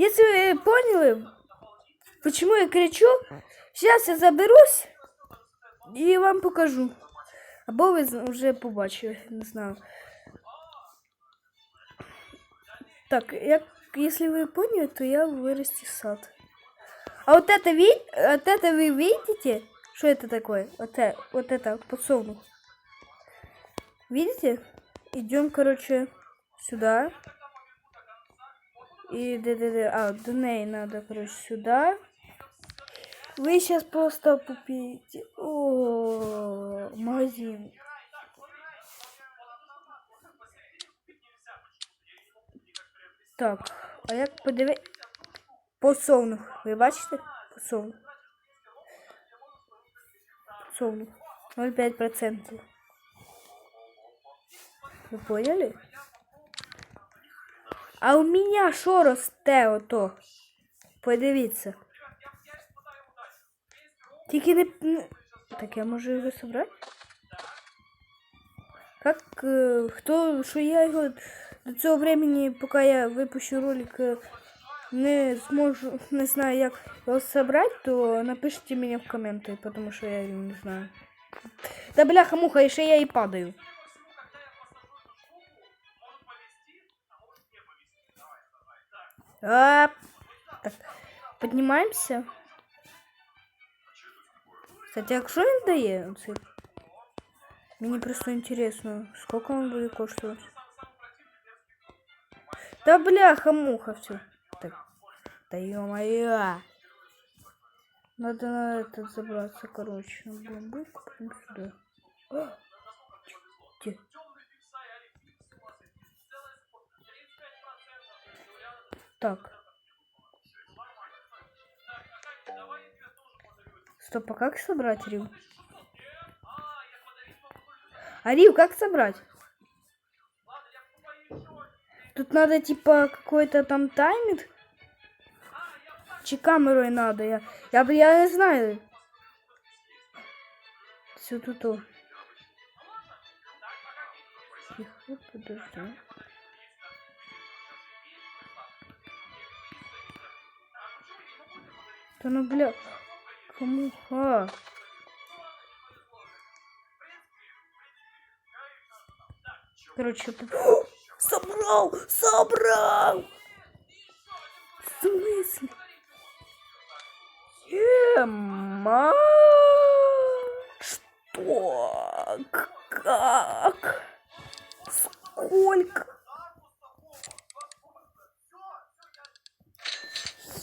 Если вы поняли, почему я кричу, сейчас я заберусь і вам покажу. Або ви вже побачили, не знаю. Так, як, если вы поняли, то я вырасти сад. А вот это, вот это вы видите? Что это такое? Вот это, вот это подсолнух. Видите? Идем, короче, сюда. И да, да, да. А, до ней надо, короче, сюда. Вы сейчас просто купите. О, магазин. Так, а як подиви... Посовнух. Ви бачите? Посовнух. Посовнух. 0,5%. Ви поняли? А у мене що росте ото? Подивіться. Тільки не... не- Так я можу його собрати? Как, е, хто, що я його до цього времени, поки я випущу ролик, е, не зможу, не знаю, як його собрати, то напишіть мені в коменти, тому що я не знаю. Да бляха муха, і ще я і падаю. А, так, піднімаємося. Кстати, а що він дає? Оцей? Мені просто интересно, сколько он будет коштовать. Да бляха муха все. Так. Да ё-моё. Надо на этот забраться, короче. на бамбук, потом сюда. А! Так. Стоп, а как собрать Рим? А Рив, как собрать? Тут надо типа какой-то там тайминг. Чи камерой надо? Я, я, я не знаю. Все тут. о. Тихо, подожди. Да ну бля. Кому? А. Короче, тут... О, собрал! Собрал! В смысле? Ема? Что? Как? Сколько?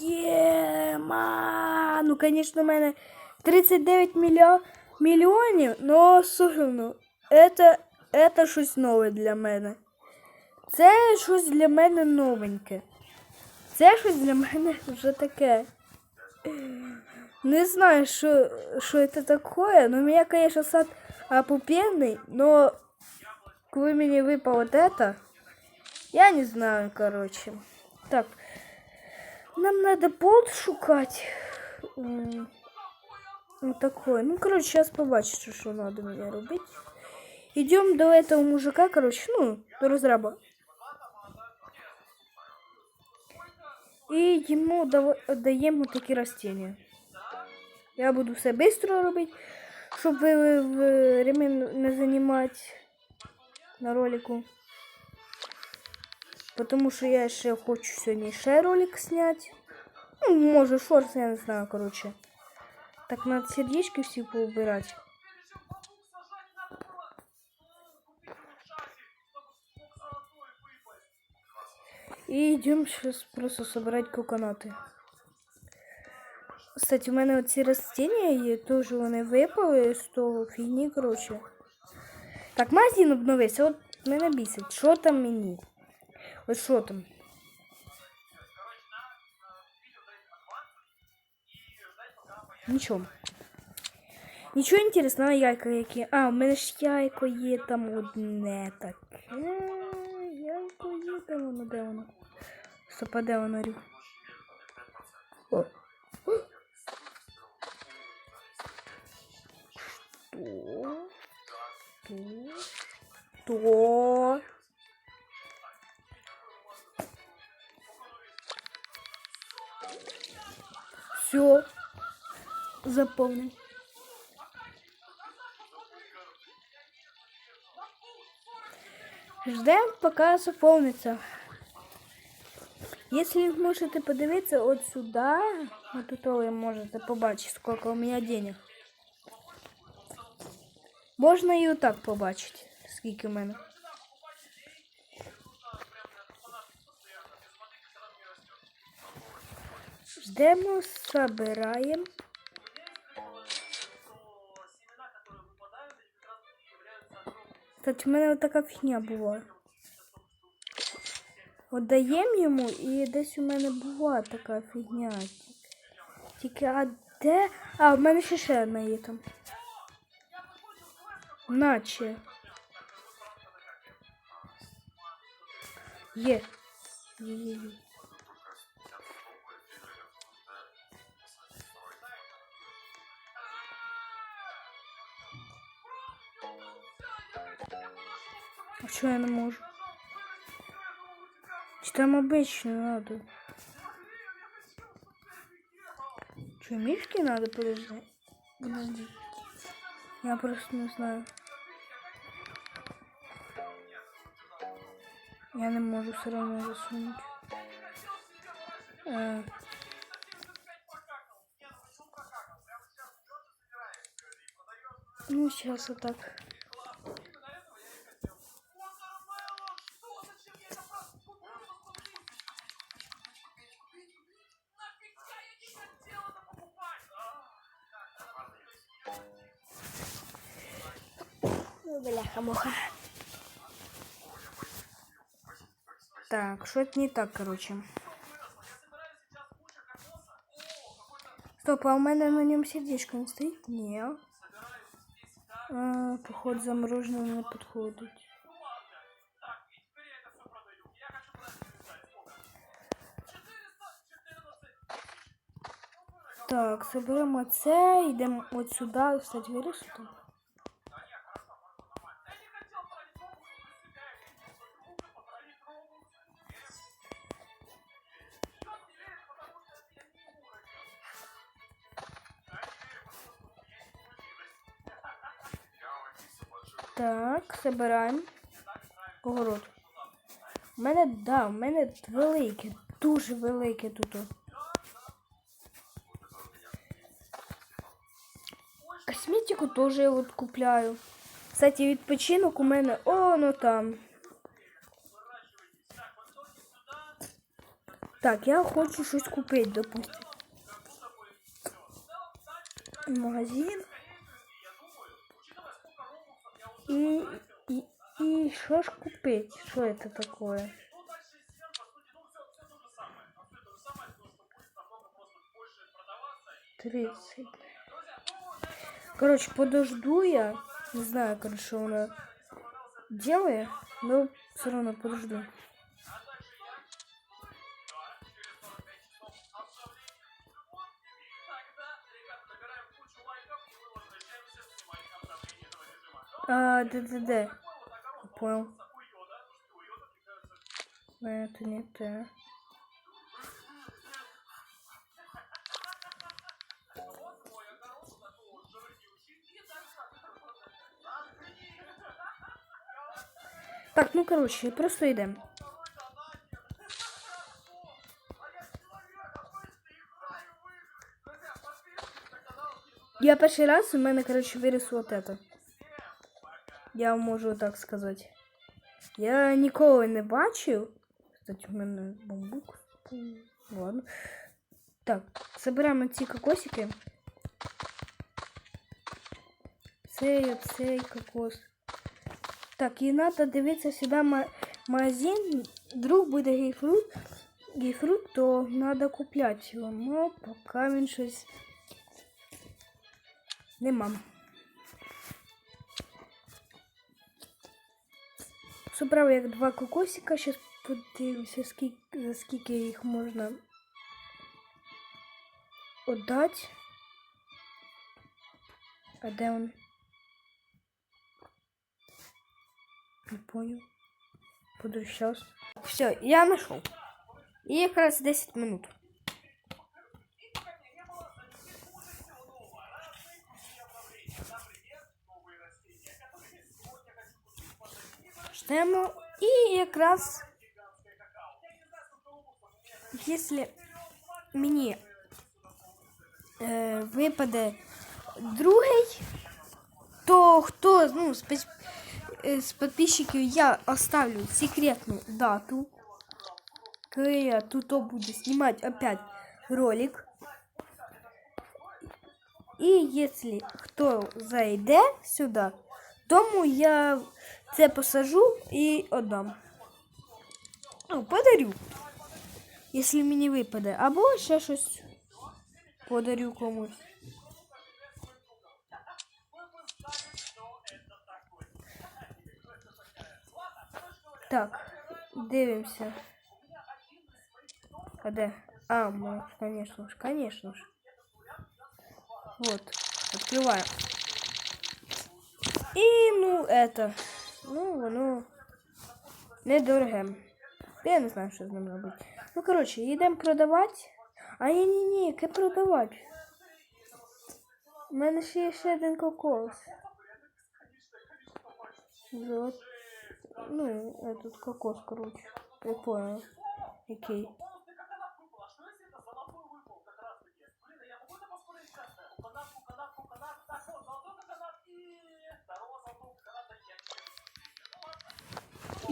Ема! Ну, конечно, у мене 39 мільйо... мільйонів, но все одно, это, это щось нове для мене. Це щось для мене новеньке. Це щось для мене вже таке. Не знаю, що, що це таке. Ну, у мене, конечно, сад опупенный, но коли мені випало вот это, я не знаю, короче. Так, нам надо болт шукать. Вот такой. Ну, короче, сейчас побачите, что надо мне робить. Идем до этого мужика, короче, ну, до разраба. И ему дав- даємо такі растения. Я буду все робити, щоб ви время не займати на ролику. Потому що я ще хочу сьогодні ще ролик зняти. Ну, може, шорт, я не знаю, короче. Так, надо сердечки всі поубирати. И идем сейчас просто собирать коконати. Кстати, у мене оці растения теж вони випали з того фігні, короче. Так, магазин обновився, от мене бісить. Що там мені? От що там? Нічого. Нічого інтересного, яйка які. А, у мене ж яйко є там одне таке. Яйко є, де воно, де воно? Стоп, а де рів? О. О. Що? Що? Що? Все. Заповнив. Ждем, пока заповнится. Если вы можете подивитися от сюда, от тут ви можете побачити, сколько у меня денег. Можна і отак побачити, скільки у мене. Ждемо, собираємо. Кстати, у мене така фігня була. От даємо йому і десь у мене була така фігня. Тільки а де? А, в мене ще ще одна є там. Наче. Є. Є, є, є. Чого я не можу? Чи там обычно надо? Что, мишки надо подожди? Подожди. Я просто не знаю. Я не можу все равно засунуть. Е, Ну, сейчас вот так. Бляха-муха. Так, что-то не так, короче. Стоп, а у меня на нем сердечко не стоит? Не. А, поход замороженный не подходит. Так, соберемо це, йдемо от сюди, кстати, вирішити. Так, собираємо огород. У мене, да, у мене велике, дуже велике тут. Косметику теж я от купляю. Кстати, відпочинок у мене о, ну там. Так, я хочу щось купити, допустим. Магазин. І, і, і що ж купити? Що це таке? Тридцать. Короче, подожду я. Не знаю, короче, что она делает, но все равно подожду. А. Понял. Это не то. Так, ну короче, просто йдемо. Я перший раз у мене, короче, виріс вот это. Я можу так сказати. Я ніколи не бачив. Кстати, у мене бамбук. Ладно. Так, собираємо ці кокосики. Цей, цей кокос. Так, і треба дивитися сюди магазин. Вдруг буде гейфрут. Гейфрут, то треба купляти його. Ну, поки він щось нема. Собрав як два кокосика. Зараз подивлюся, скільки, за скільки їх можна отдати. А де він? Не понял. Подожди, сейчас. Все, я нашел. И как раз 10 минут. Ждемо. І якраз, якщо мені е, випаде другий, то хто ну, з, е, з підписчиків я оставлю секретну дату, коли я тут буду знімати опять ролик. І якщо хто зайде сюди, тому я це посажу і отдам. Ну, подарю. Якщо мені випаде. Або ще щось подарю комусь. Так, дивимося. А де? А, конечно ж, конечно ж. Вот, открываем. І ну это. Ну, воно недороге. Я не знаю, що з ним робити. Ну, коротше, йдемо продавати. А ні, ні, ні, яке продавати? У мене ще є ще один кокос. Вот. Ну, этот кокос. Я понял. Який.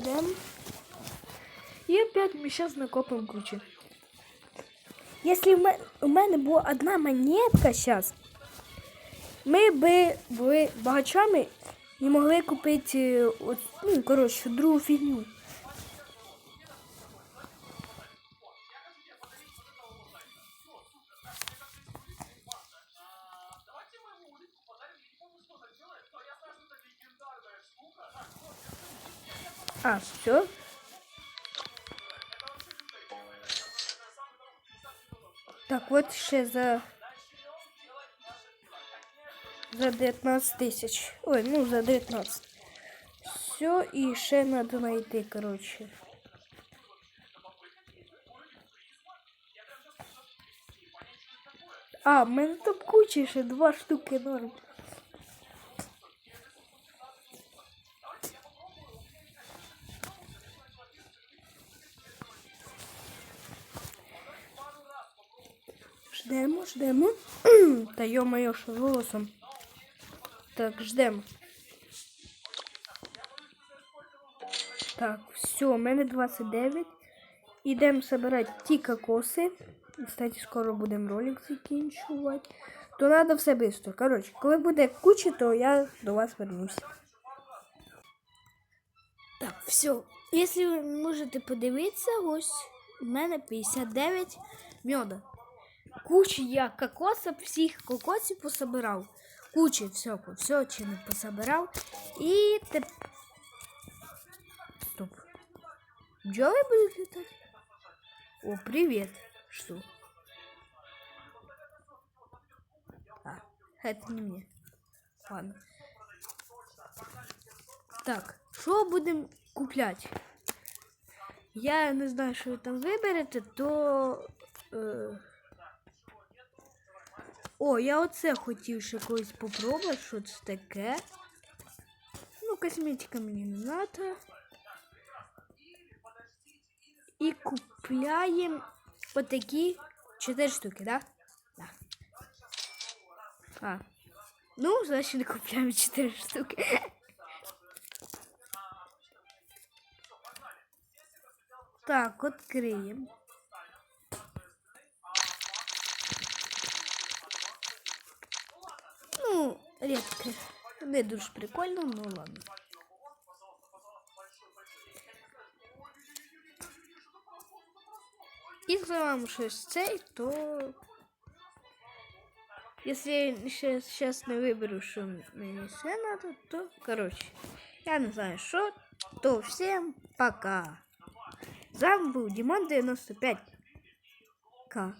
Идем. И опять мы сейчас накопим кучу. Если у мене була одна монетка зараз, ми би були багачами і могли купити, е, ну, коротше, другу фігню. А, все. Так, от ще за. За 19 тисяч. Ой, ну за 19. Все, і ще треба знайти, коротше. А, в мене там куча ще два штуки норм. Ждемо. Та йо-моє, що голосом. Так, ждемо. Так, все, у мене 29. Ідемо збирати ті кокоси. Кстати, скоро будемо ролик закінчувати. То треба все швидко. Коротше, коли буде куча, то я до вас вернусь. Так, все. Якщо ви можете подивитися, ось у мене 59 меда. Кучу я кокосів, всіх кокосів пособирав. Кучу всього, все чи не пособирав. І теп... Стоп. Бджоли будуть літати? О, привіт. Что? А, это не мне. Ладно. Так, що будемо купляти? Я не знаю, що ви там виберете, то. Е... О, я оце хотів ще колись попробувати, що це таке. Ну, косметика мені не надо. І купляємо отакі 4 штуки, да? Да. А. Ну, значить купляємо 4 штуки. Так, відкриємо. Ну, редко. Не дуже прикольно, ну ладно. Якщо вам щось цей, то якщо я ще зараз не виберу, що мені все надо, то коротше, я не знаю що, то всім пока. З вами був Дімон 95. К.